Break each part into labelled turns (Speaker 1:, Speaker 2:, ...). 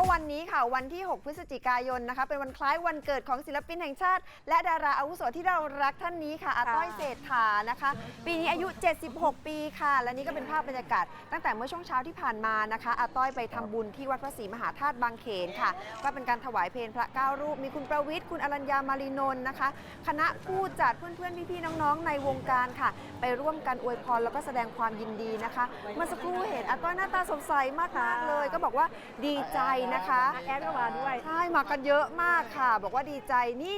Speaker 1: ก็วันนี้ค่ะวันที่ 6 พฤศจิกายนนะคะ เป็นวันคล้ายวันเกิดของศิลปินแห่งชาติ และดาราอาวุโสที่เรารักท่านนี้ค่ะอาต้อยเศรษฐานะคะ ปีนี้อายุ 76 ปีค่ะ และนี่ก็เป็นภาพบรรยากาศ ตั้งแต่เมื่อช่วงเช้าที่ผ่านมานะคะอาต้อยไปทำบุญที่วัดพระศรีมหาธาตุบางเขนค่ะ ก็เป็นการถวายเพลงพระเก้ารูป มีคุณประวิทย์คุณอรัญญามารีนนท์นะคะ คณะผู้จัดเพื่อนๆพี่ๆน้องๆ ในวงการค่ะ ไปร่วมกันอวยพรแล้วก็แสดงความยินดีนะคะเมื่อสักครู่เห็นอาต้อยหน้าตาสดใสมากๆเลย ก็บอกว่าดีใจนะคะ
Speaker 2: แอดก็มาด้วย
Speaker 1: ใช่มากันเยอะมากค่ะ บอกว่าดีใจนี่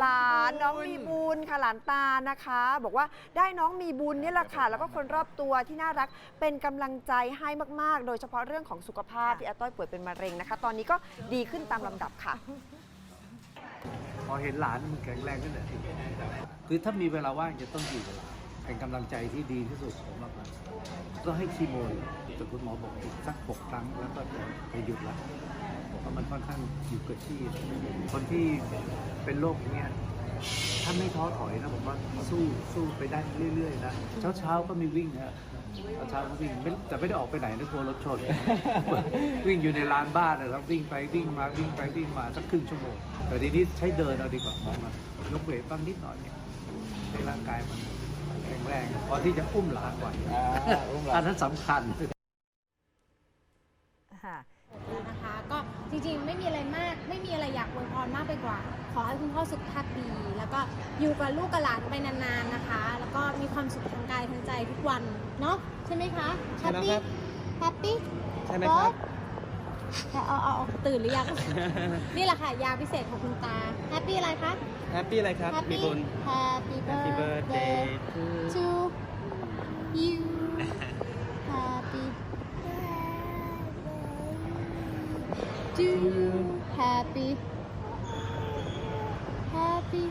Speaker 1: หลานน้องมีบุญค่ะหลานตานะคะ บอกว่าได้น้องมีบุญนี่แหละค่ะ แล้วก็คนรอบตัวที่น่ารักเป็นกำลังใจให้มากๆ โดยเฉพาะเรื่องของสุขภาพที่อาต้อยป่วยเป็นมะเร็งนะคะ ตอนนี้ก็ดีขึ้นตามลำดับค่ะ
Speaker 3: พอเห็นหลานมันแข็งแรงขึ้นเลยคือถ้ามีเวลาว่างจะต้องอยู่กับหลาน เป็นกำลังใจที่ดีที่สุดของเราก็ให้คีโมลยแต่คุณหมอบอกอีกสักหกครั้งแล้วก็จะจะหยุดละบอกว่ามันค่อนข้างอยู่กับที่ คนที่เป็นโรคเนี้ยถ้าไม่ท้อถอยนะผมว่าสู้สู้ไปได้เรื่อยๆนะเช้าเช้าๆก็มีวิ่งนะเช้าก็วิ่งแต่ไม่ได้ออกไปไหนนะกลัวรถชนวิ่งอยู่ในลานบ้านนะครับวิ่งไปวิ่งมาวิ่งไปวิ่งมาสักครึ่งชั่วโมงแต่ทีนี้ใช้เดินเอาดีกว่าเพราะมันยกเวทบ้างนิดหน่อยเนี่ยในร่างกายมัน ข็งแรงพอที่จะอุ้มหลานไหวอันนั้นสำคัญ
Speaker 2: ค่ะ
Speaker 4: นะคะก็จริงๆ ไม่มีอะไรมาก ไม่มีอะไรอยากอวยพรมากไปกว่า ขอให้คุณพ่อสุขภาพดี แล้วก็อยู่กับลูกกับหลานไปนานๆนะคะ แล้วก็มีความสุขทางกายทางใจทุกวันเนาะใช่ไหมคะ
Speaker 5: ใช่แล้วครับ
Speaker 4: แฮปปี้
Speaker 5: ใช่ไหมครับ
Speaker 4: เอาเอาเอาตื่นหรือยัง นี่แหละค่ะ ยาพิเศษของคุณตา แฮปปี้อะไรคะ
Speaker 5: แฮปปี้อะไรครับมี
Speaker 4: Happy
Speaker 5: บุญ
Speaker 4: Happy
Speaker 5: Happy birthday
Speaker 4: birthday
Speaker 5: to
Speaker 4: to you Happy to Happy Happy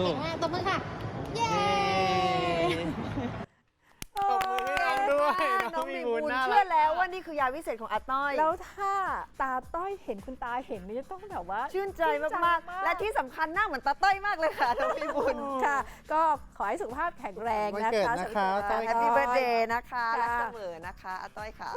Speaker 5: บมือครับลูก
Speaker 4: เงมากตบมือค่ะ เย้
Speaker 5: ตบมือให้น้องด้วย
Speaker 1: น้องมีบุญ
Speaker 5: น่ารัก
Speaker 1: เชื่อแล้วว่านี่คือยาวิเศษของอาต้อย
Speaker 2: แล้วถ้าตาต้อยเห็นคุณตาเห็นนี่จะต้องแบบว่า
Speaker 1: ชื่นใจมากๆ และที่สำคัญหน้าเหมือนตาต้อยมากเลยค่ะน้องมีบุญ
Speaker 2: ค่ะ ก็ขอให้สุขภาพแข็งแรง
Speaker 5: วัน
Speaker 2: นะ
Speaker 5: เกิด
Speaker 2: คะ
Speaker 5: นะคะ
Speaker 2: สำหรับ
Speaker 5: ต้อย
Speaker 1: แฮปปี้เบิร์ดเดย์นะคะ
Speaker 2: ค่ะ
Speaker 1: รักเสมอนะคะอาต้อยค่ะ